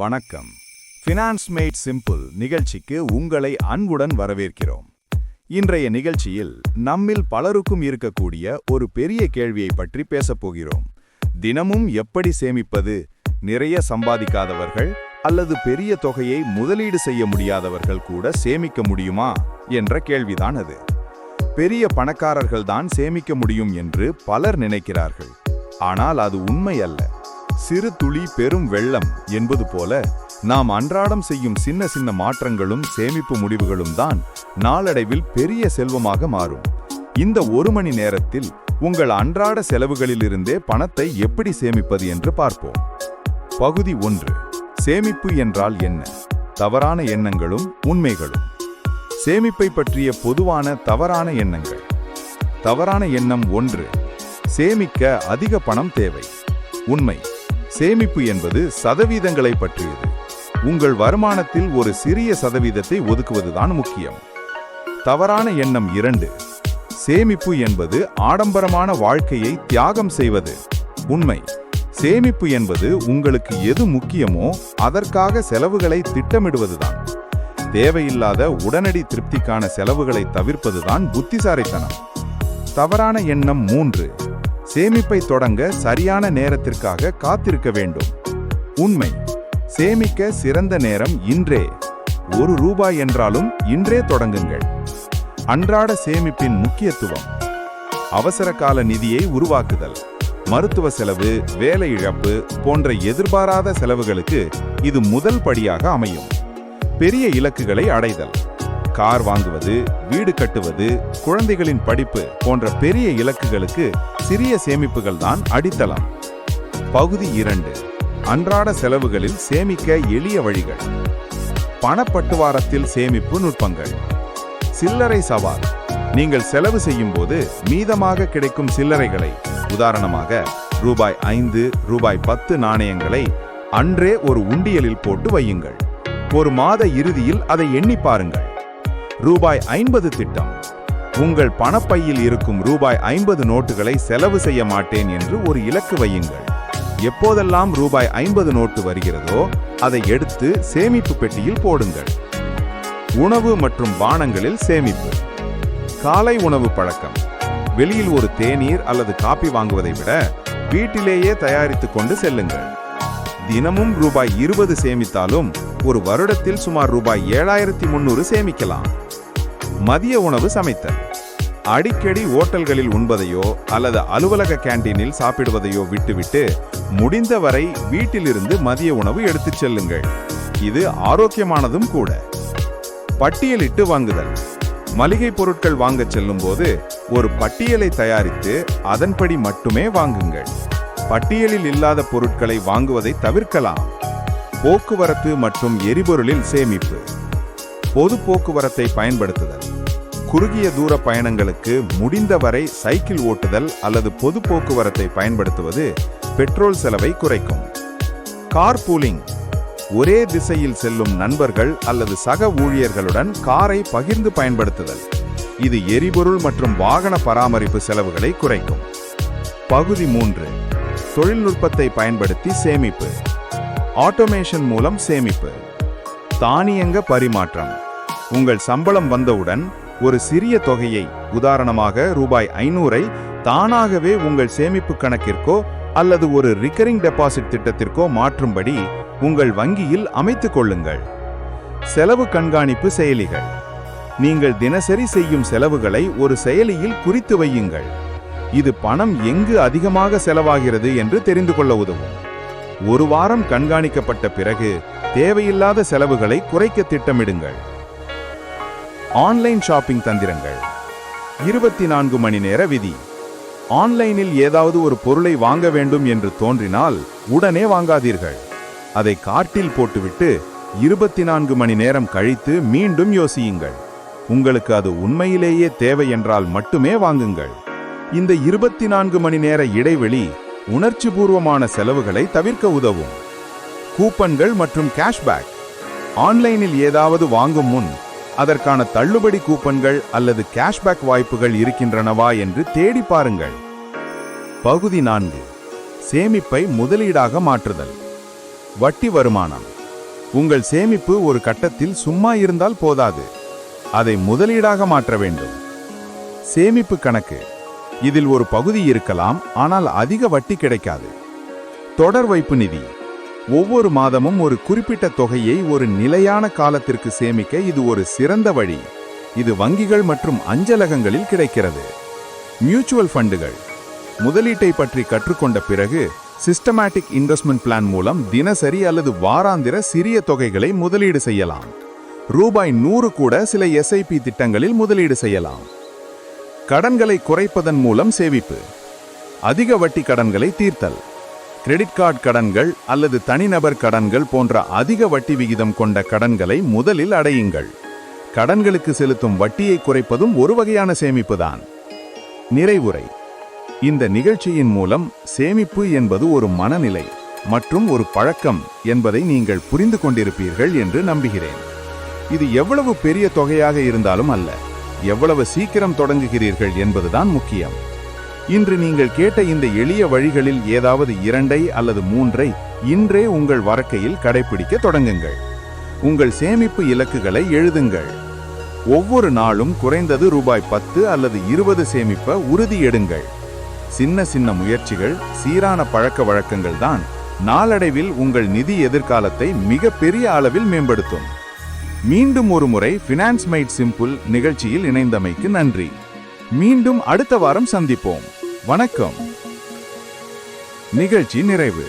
வணக்கம். Finance mat simple நிகழ்ச்சிக்கு உங்களை அன்புடன் வரவேற்கிறோம். இன்றைய நிகழ்ச்சியில் நம்மில் பலருக்கும் இருக்கக்கூடிய ஒரு பெரிய கேள்வியை பற்றி பேசப் போகிறோம். தினமும் எப்படி சேமிப்பது நிறைய சம்பாதிக்காதவர்கள் அல்லது பெரிய தொகையை முதலீடு செய்ய முடியாதவர்கள் கூட சேமிக்க முடியுமா என்ற கேள்விதான் அது. பெரிய பணக்காரர்கள் தான் சேமிக்க முடியும் என்று பலர் நினைக்கிறார்கள். ஆனால் அது உண்மை அல்ல சிறு துளி பெரும் வெள்ளம் என்பது போல நாம் அன்றாடம் செய்யும் சின்ன சின்ன மாற்றங்களும் சேமிப்பு முடிவுகளும் தான் நாளடைவில் பெரிய செல்வமாக மாறும். இந்த ஒரு மணி நேரத்தில் உங்கள் அன்றாட செலவுகளிலிருந்தே பணத்தை எப்படி சேமிப்பது என்று பார்ப்போம். பகுதி ஒன்று. சேமிப்பு என்றால் என்ன? தவறான எண்ணங்களும் உண்மைகளும். சேமிப்பை பற்றிய பொதுவான தவறான எண்ணங்கள். தவறான எண்ணம் ஒன்று. சேமிக்க அதிக பணம் தேவை. உண்மை. சேமிப்பு என்பது சதவீதங்களை பற்றியது. உங்கள் வருமானத்தில் ஒரு சிறிய சதவீதத்தை ஒதுக்குவதுதான் முக்கியம். தவறான எண்ணம் இரண்டு. சேமிப்பு என்பது ஆடம்பரமான வாழ்க்கையை தியாகம் செய்வது. உண்மை. சேமிப்பு என்பது உங்களுக்கு எது முக்கியமோ அதற்காக செலவுகளை திட்டமிடுவதுதான். தேவையில்லாத உடனடி திருப்திக்கான செலவுகளை தவிர்ப்பதுதான் புத்திசாரித்தனம் தவறான எண்ணம் மூன்று. சேமிப்பை தொடங்க சரியான நேரத்திற்காக காத்திருக்க வேண்டும். உண்மை. சேமிக்க சிறந்த நேரம் இன்றே. ஒரு ரூபாய் என்றாலும் இன்றே தொடங்குங்கள். அன்றாட சேமிப்பின் முக்கியத்துவம். அவசர கால நிதியை உருவாக்குதல். மருத்துவ செலவு வேலை இழப்பு போன்ற எதிர்பாராத செலவுகளுக்கு இது முதல் படியாக அமையும். பெரிய இலக்குகளை அடைதல். கார் வாங்குவது வீடு கட்டுவது குழந்தைகளின் படிப்பு போன்ற பெரிய இலக்குகளுக்கு சிறிய சேமிப்புகள் தான் அடித்தளம். பகுதி இரண்டு. அன்றாட செலவுகளில் சேமிக்க எளிய வழிகள். பணப்பட்டுவாரத்தில் சேமிப்பு நுட்பங்கள். சில்லறை சவால். நீங்கள் செலவு செய்யும் போது மீதமாக கிடைக்கும் சில்லறைகளை உதாரணமாக ரூபாய் ஐந்து ரூபாய் பத்து நாணயங்களை அன்றே ஒரு உண்டியலில் போட்டு வையுங்கள். ஒரு மாத இறுதியில் அதை எண்ணி பாருங்கள். ரூபாய் ஐம்பது திட்டம். உங்கள் பணப்பையில் இருக்கும் ரூபாய் ஐம்பது நோட்டுகளை செலவு செய்ய மாட்டேன் என்று ஒரு இலக்கு வையுங்கள். எப்போதெல்லாம் ரூபாய் ஐம்பது நோட்டு வருகிறதோ அதை எடுத்து சேமிப்பு பெட்டியில் போடுங்கள். உணவு மற்றும் பானங்களில் சேமிப்பு. காலை உணவு பழக்கம். வெளியில் ஒரு தேநீர் அல்லது காப்பி வாங்குவதை விட வீட்டிலேயே தயாரித்துக் கொண்டு செல்லுங்கள். தினமும் ரூபாய் இருபது சேமித்தாலும் ஒரு வருடத்தில் சுமார் ரூபாய் ஏழாயிரத்தி முன்னூறு சேமிக்கலாம். மதிய உணவு சமைத்தல். அடிக்கடி ஓட்டல்களில் உண்பதையோ அல்லது அலுவலக கேண்டீனில் சாப்பிடுவதையோ விட்டுவிட்டு முடிந்தவரை வீட்டிலிருந்து மதிய உணவு எடுத்துச் செல்லுங்கள். இது ஆரோக்கியமானதும் கூட. பட்டியலிட்டு வாங்குதல். மளிகை பொருட்கள் வாங்கச் செல்லும் போது ஒரு பட்டியலை தயாரித்து அதன்படி மட்டுமே வாங்குங்கள். பட்டியலில் இல்லாத பொருட்களை வாங்குவதை தவிர்க்கலாம். போக்குவரத்து மற்றும் எரிபொருளில் சேமிப்பு. பொது போக்குவரத்தை பயன்படுத்துதல். குறுகிய தூர பயணங்களுக்கு முடிந்தவரை சைக்கிள் ஓட்டுதல் அல்லது பொது போக்குவரத்தை பயன்படுத்துவது பெட்ரோல் செலவை குறைக்கும். கார் பூலிங் ஒரே திசையில் செல்லும் நண்பர்கள் அல்லது சக ஊழியர்களுடன் காரை பகிர்ந்து பயன்படுத்துதல். இது எரிபொருள் மற்றும் வாகன பராமரிப்பு செலவுகளை குறைக்கும். பகுதி மூன்று. தொழில்நுட்பத்தை பயன்படுத்தி சேமிப்பு. ஆட்டோமேஷன் மூலம் சேமிப்பு. தானியங்க பரிமாற்றம். உங்கள் சம்பளம் வந்தவுடன் ஒரு சிறிய தொகையை உதாரணமாக ரூபாய் ஐநூறை தானாகவே உங்கள் சேமிப்பு கணக்கிற்கோ அல்லது ஒரு ரிக்கரிங் டெபாசிட் திட்டத்திற்கோ மாற்றும்படி உங்கள் வங்கியில் அமைத்துக் கொள்ளுங்கள். செலவு கண்காணிப்பு செயலிகள். நீங்கள் தினசரி செய்யும் செலவுகளை ஒரு செயலியில் குறித்து வையுங்கள். இது பணம் எங்கு அதிகமாக செலவாகிறது என்று தெரிந்து கொள்ள உதவும். ஒரு வாரம் கண்காணிக்கப்பட்ட பிறகு தேவையில்லாத செலவுகளை குறைக்க திட்டமிடுங்கள். ஆன்லைன் ஷாப்பிங் தந்திரங்கள். இருபத்தி நான்கு மணி நேர விதி. ஆன்லைனில் ஏதாவது ஒரு பொருளை வாங்க வேண்டும் என்று தோன்றினால் உடனே வாங்காதீர்கள். அதை கார்ட்டில் போட்டுவிட்டு இருபத்தி நான்கு மணி நேரம் கழித்து மீண்டும் யோசியுங்கள். உங்களுக்கு அது உண்மையிலேயே தேவை என்றால் மட்டுமே வாங்குங்கள். இந்த இருபத்தி நான்கு மணி நேர இடைவெளி உணர்ச்சிபூர்வமான செலவுகளை தவிர்க்க உதவும். கூப்பன்கள் மற்றும் கேஷ்பேக். ஆன்லைனில் ஏதாவது வாங்கும் முன் அதற்கான தள்ளுபடி கூப்பன்கள் அல்லது கேஷ்பேக் வாய்ப்புகள் இருக்கின்றனவா என்று தேடி பாருங்கள். பகுதி நான்கு. சேமிப்பை முதலீடாக மாற்றுதல். வட்டி வருமானம். உங்கள் சேமிப்பு ஒரு கட்டத்தில் சும்மா இருந்தால் போதாது. அதை முதலீடாக மாற்ற வேண்டும். சேமிப்பு கணக்கு. இதில் ஒரு பகுதி இருக்கலாம் ஆனால் அதிக வட்டி கிடைக்காது. தொடர் வைப்பு நிதி. ஒவ்வொரு மாதமும் ஒரு குறிப்பிட்ட தொகையை ஒரு நிலையான காலத்திற்கு சேமிக்க இது ஒரு சிறந்த வழி. இது வங்கிகள் மற்றும் அஞ்சலகங்களில் கிடைக்கிறது. மியூச்சுவல் ஃபண்டுகள். முதலீட்டை பற்றி கற்றுக்கொண்ட பிறகு சிஸ்டமேட்டிக் இன்வெஸ்ட்மெண்ட் பிளான் மூலம் தினசரி அல்லது வாராந்திர சிறிய தொகைகளை முதலீடு செய்யலாம். ரூபாய் நூறு கூட சில எஸ்ஐபி திட்டங்களில் முதலீடு செய்யலாம். கடன்களை குறைப்பதன் மூலம் சேமிப்பு. அதிக வட்டி கடன்களை தீர்த்தல். கிரெடிட் கார்டு கடன்கள் அல்லது தனிநபர் கடன்கள் போன்ற அதிக வட்டி விகிதம் கொண்ட கடன்களை முதலில் அடையுங்கள். கடன்களுக்கு செலுத்தும் வட்டியை குறைப்பதும் ஒரு வகையான சேமிப்புதான் நிறைவுரை. இந்த நிகழ்ச்சியின் மூலம் சேமிப்பு என்பது ஒரு மனநிலை மற்றும் ஒரு பழக்கம் என்பதை நீங்கள் புரிந்து கொண்டிருப்பீர்கள் என்று நம்புகிறேன். இது எவ்வளவு பெரிய தொகையாக இருந்தாலும் அல்ல. எவ்வளவு சீக்கிரம் தொடங்குகிறீர்கள் என்பதுதான் முக்கியம். இன்று நீங்கள் கேட்ட இந்த எளிய வழிகளில் ஏதாவது இரண்டை அல்லது மூன்றை இன்றே உங்கள் வரக்கையில் கடைபிடிக்க தொடங்குங்கள். உங்கள் சேமிப்பு இலக்குகளை எழுதுங்கள். ஒவ்வொரு நாளும் குறைந்தது ரூபாய் பத்து அல்லது இருபது சேமிப்ப உறுதி எடுங்கள். சின்ன சின்ன முயற்சிகள் சீரான பழக்க வழக்கங்கள் தான் நாளடைவில் உங்கள் நிதி எதிர்காலத்தை மிக பெரிய அளவில் மேம்படுத்தும். மீண்டும் ஒரு முறை ஃபினான்ஸ் மைட் சிம்பிள் நிகழ்ச்சியில் இணைந்தமைக்கு நன்றி. மீண்டும் அடுத்த வாரம் சந்திப்போம். வணக்கம். நிகழ்ச்சி நிறைவு.